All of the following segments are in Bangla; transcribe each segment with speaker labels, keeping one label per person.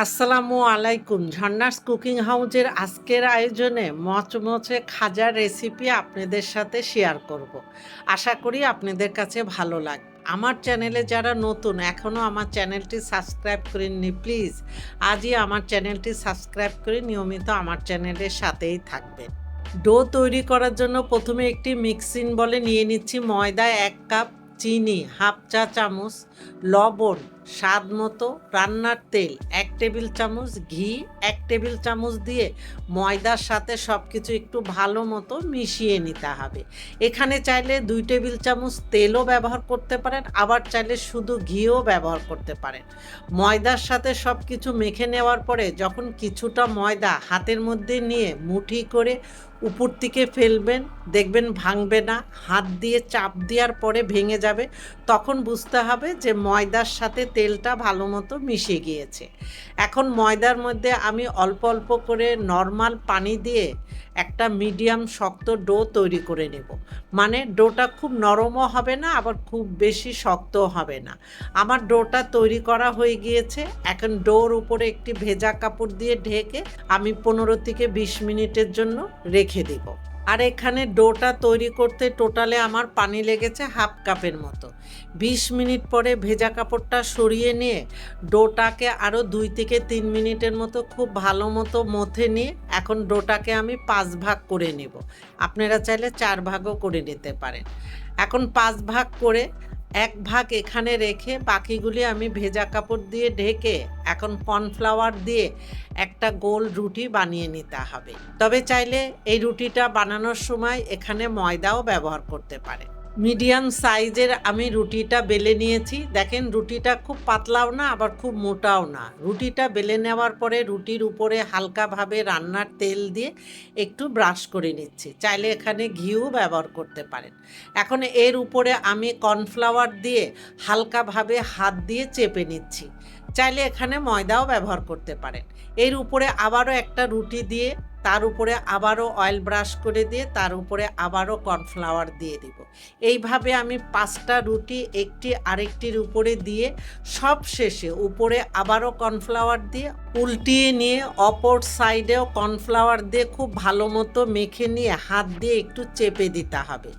Speaker 1: আসসালামু আলাইকুম। ঝর্ণাস কুকিং হাউজের আজকের আয়োজনে মচমচে খাজার রেসিপি আপনাদের সাথে শেয়ার করব। আশা করি আপনাদের কাছে ভালো লাগবে। আমার চ্যানেলে যারা নতুন এখনও আমার চ্যানেলটি সাবস্ক্রাইব করেননি, প্লিজ আজই আমার চ্যানেলটি সাবস্ক্রাইব করে নিয়মিত আমার চ্যানেলের সাথেই থাকবেন। ডো তৈরি করার জন্য প্রথমে একটি মিক্সিং বলে নিয়ে নিচ্ছি ময়দা এক কাপ চিনি, হাফ চা চামচ লবণ স্বাদ মতো রান্নার তেল, এক টেবিল চামচ ঘি, এক টেবিল চামচ দিয়ে ময়দার সাথে সব কিছু একটু ভালো মতো মিশিয়ে নিতে হবে। এখানে চাইলে দুই টেবিল চামচ তেলও ব্যবহার করতে পারেন, আবার চাইলে শুধু ঘিও ব্যবহার করতে পারেন। ময়দার সাথে সব কিছু মেখে নেওয়ার পরে যখন কিছুটা ময়দা হাতের মধ্যে নিয়ে মুঠি করে উপর থেকে ফেলবেন, দেখবেন ভাঙবে না, হাত দিয়ে চাপ দেওয়ার পরে ভেঙে যাবে, তখন বুঝতে হবে যে ময়দার সাথে তেলটা ভালো মতো মিশে গিয়েছে। এখন ময়দার মধ্যে আমি অল্প অল্প করে নর্মাল পানি দিয়ে একটা মিডিয়াম শক্ত ডো তৈরি করে নেব। মানে ডোটা খুব নরমও হবে না, আবার খুব বেশি শক্তও হবে না। আমার ডোটা তৈরি করা হয়ে গিয়েছে। এখন ডোর উপরে একটি ভেজা কাপড় দিয়ে ঢেকে আমি পনেরো থেকে বিশ মিনিটের জন্য রেখে দেবো। আর এখানে ডোটা তৈরি করতে টোটালে আমার পানি লেগেছে হাফ কাপের মতো। বিশ মিনিট পরে ভেজা কাপড়টা সরিয়ে নিয়ে ডোটাকে আরও দুই থেকে তিন মিনিটের মতো খুব ভালো মতো মথে নিয়ে এখন ডোটাকে আমি পাঁচ ভাগ করে নেব। আপনারা চাইলে চার ভাগও করে নিতে পারেন। এখন পাঁচ ভাগ করে এক ভাগ এখানে রেখে পাখিগুলি আমি ভেজা কাপড় দিয়ে ঢেকে, এখন কর্নফ্লাওয়ার দিয়ে একটা গোল রুটি বানিয়ে নিতে হবে। তবে চাইলে এই রুটিটা বানানোর সময় এখানে ময়দাও ব্যবহার করতে পারে। মিডিয়াম সাইজের আমি রুটিটা বেলে নিয়েছি। দেখেন, রুটিটা খুব পাতলাও না, আবার খুব মোটাও না। রুটিটা বেলে নেওয়ার পরে রুটির উপরে হালকাভাবে রান্নার তেল দিয়ে একটু ব্রাশ করে নিচ্ছি। চাইলে এখানে ঘিও ব্যবহার করতে পারেন। এখন এর উপরে আমি কর্নফ্লাওয়ার দিয়ে হালকাভাবে হাত দিয়ে চেপে নিচ্ছি। চাইলে এখানে ময়দাও ব্যবহার করতে পারেন। এর উপরে আবারও একটা রুটি দিয়ে তার উপরে আবারও অয়েল ব্রাশ করে দিয়ে তার উপরে আবারও কর্নফ্লাওয়ার দিয়ে দিব। এইভাবে আমি পাঁচটা রুটি একটি আরেকটির উপরে দিয়ে সব শেষে উপরে আবারও কর্নফ্লাওয়ার দিয়ে উল্টিয়ে নিয়ে অপর সাইডেও কর্নফ্লাওয়ার দিয়ে খুব ভালো মতো মেখে নিয়ে হাত দিয়ে একটু চেপে দিতে হবে।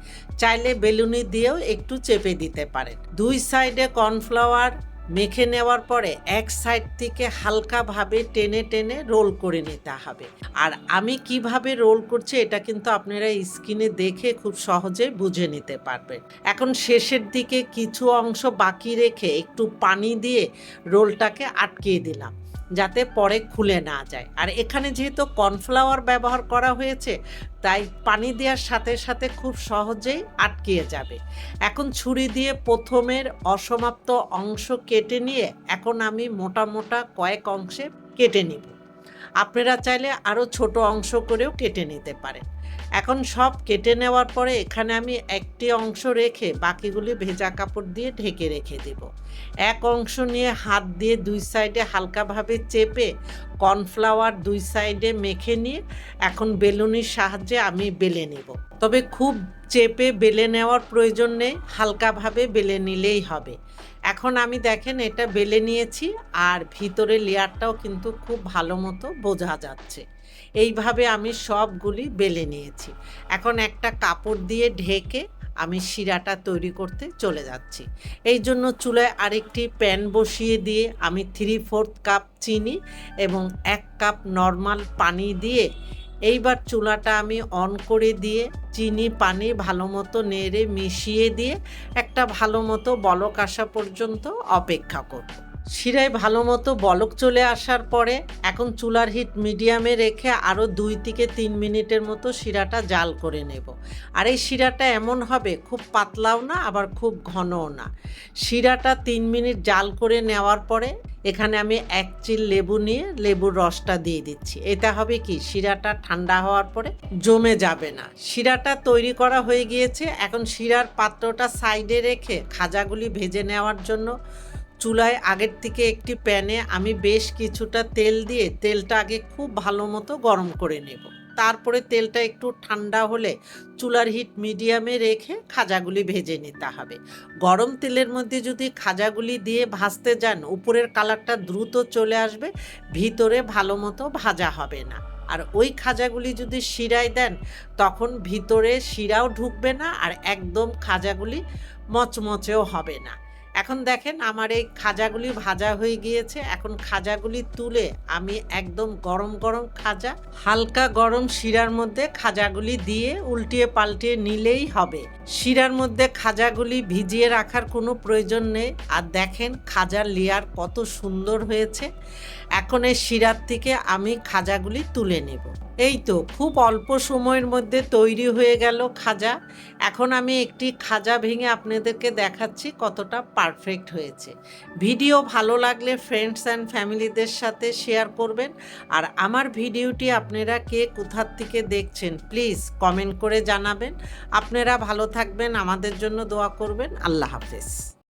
Speaker 1: চাইলে বেলুনি দিয়েও একটু চেপে দিতে পারেন। দুই সাইডে কর্নফ্লাওয়ার মেখে নেওয়ার পরে এক সাইড থেকে হালকাভাবে টেনে টেনে রোল করে নিতে হবে। আর আমি কীভাবে রোল করছি এটা কিন্তু আপনারা স্ক্রিনে দেখে খুব সহজে বুঝে নিতে পারবেন। এখন শেষের দিকে কিছু অংশ বাকি রেখে একটু পানি দিয়ে রোলটাকে আটকিয়ে দিলাম। যাতে পরে খুলে না যায়। আর এখানে যেহেতু কর্নফ্লাওয়ার ব্যবহার করা হয়েছে, তাই পানি দেওয়ার সাথে সাথে খুব সহজেই আটকিয়ে যাবে। এখন ছুরি দিয়ে প্রথমের অসমাপ্ত অংশ কেটে নিয়ে এখন আমি মোটা মোটা কয়েক অংশে কেটে নিব। আপনারা চাইলে আরও ছোট অংশ করেও কেটে নিতে পারেন। এখন সব কেটে নেওয়ার পরে এখানে আমি একটি অংশ রেখে বাকিগুলি ভেজা কাপড় দিয়ে ঢেকে রেখে দেব। এক অংশ নিয়ে হাত দিয়ে দুই সাইডে হালকাভাবে চেপে কর্নফ্লাওয়ার দুই সাইডে মেখে নিয়ে এখন বেলুনির সাহায্যে আমি বেলে নেব। তবে খুব চেপে বেলে নেওয়ার প্রয়োজন নেই, হালকাভাবে বেলে নিলেই হবে। এখন আমি দেখেন এটা বেলে নিয়েছি আর ভিতরে লেয়ারটাও কিন্তু খুব ভালো মতো বোঝা যাচ্ছে। এইভাবে আমি সবগুলি বেলে নিয়েছি। এখন একটা কাপড় দিয়ে ঢেকে আমি শিরাটা তৈরি করতে চলে যাচ্ছি। এই জন্য চুলায় আরেকটি প্যান বসিয়ে দিয়ে আমি থ্রি ফোর্থ কাপ চিনি এবং এক কাপ নর্মাল পানি দিয়ে এইবার চুলাটা আমি অন করে দিয়ে চিনি পানি ভালো মতো নেড়ে মিশিয়ে দিয়ে একটা ভালো মতো বলক আসা পর্যন্ত অপেক্ষা করব। শিরায় ভালো মতো বলক চলে আসার পরে এখন চুলার হিট মিডিয়ামে রেখে আরও দুই থেকে তিন মিনিটের মতো শিরাটা জাল করে নেব। আর এই শিরাটা এমন হবে, খুব পাতলাও না, আবার খুব ঘনও না। শিরাটা তিন মিনিট জাল করে নেওয়ার পরে এখানে আমি এক চিল লেবু নিয়ে লেবুর রসটা দিয়ে দিচ্ছি। এটা হবে কি, শিরাটা ঠান্ডা হওয়ার পরে জমে যাবে না। শিরাটা তৈরি করা হয়ে গিয়েছে, এখন শিরার পাত্রটা সাইডে রেখে খাজাগুলি ভেজে নেওয়ার জন্য চুলায় আগের থেকে একটি প্যানে আমি বেশ কিছুটা তেল দিয়ে তেলটা আগে খুব ভালো মতো গরম করে নেব। তারপরে তেলটা একটু ঠান্ডা হলে চুলার হিট মিডিয়ামে রেখে খাজাগুলি ভেজে নিতে হবে। গরম তেলের মধ্যে যদি খাজাগুলি দিয়ে ভাজতে যান, উপরের কালারটা দ্রুত চলে আসবে, ভিতরে ভালো মতো ভাজা হবে না। আর ওই খাজাগুলি যদি শিরায় দেন, তখন ভিতরে শিরাও ঢুকবে না আর একদম খাজাগুলি মচমচেও হবে না। এখন দেখেন আমার এই খাজাগুলি ভাজা হয়ে গিয়েছে। এখন খাজাগুলি তুলে আমি একদম গরম গরম খাজা, হালকা গরম শিরার মধ্যে খাজাগুলি দিয়ে উল্টিয়ে পাল্টিয়ে নিলেই হবে। শিরার মধ্যে খাজাগুলি ভিজিয়ে রাখার কোনো প্রয়োজন নেই। আর দেখেন খাজার লেয়ার কত সুন্দর হয়েছে। এখন এই শিরার থেকে আমি খাজাগুলি তুলে নেব। এই তো, খুব অল্প সময়ের মধ্যে তৈরি হয়ে গেল খাজা। এখন আমি একটি খাজা ভেঙে আপনাদেরকে দেখাচ্ছি কতটা পারফেক্ট হয়েছে। ভিডিও ভালো লাগলে ফ্রেন্ডস অ্যান্ড ফ্যামিলিদের সাথে শেয়ার করবেন। আর আমার ভিডিওটি আপনারা কে কোথার থেকে দেখছেন প্লিজ কমেন্ট করে জানাবেন। আপনারা ভালো থাকবেন, আমাদের জন্য দোয়া করবেন। আল্লাহ হাফেজ।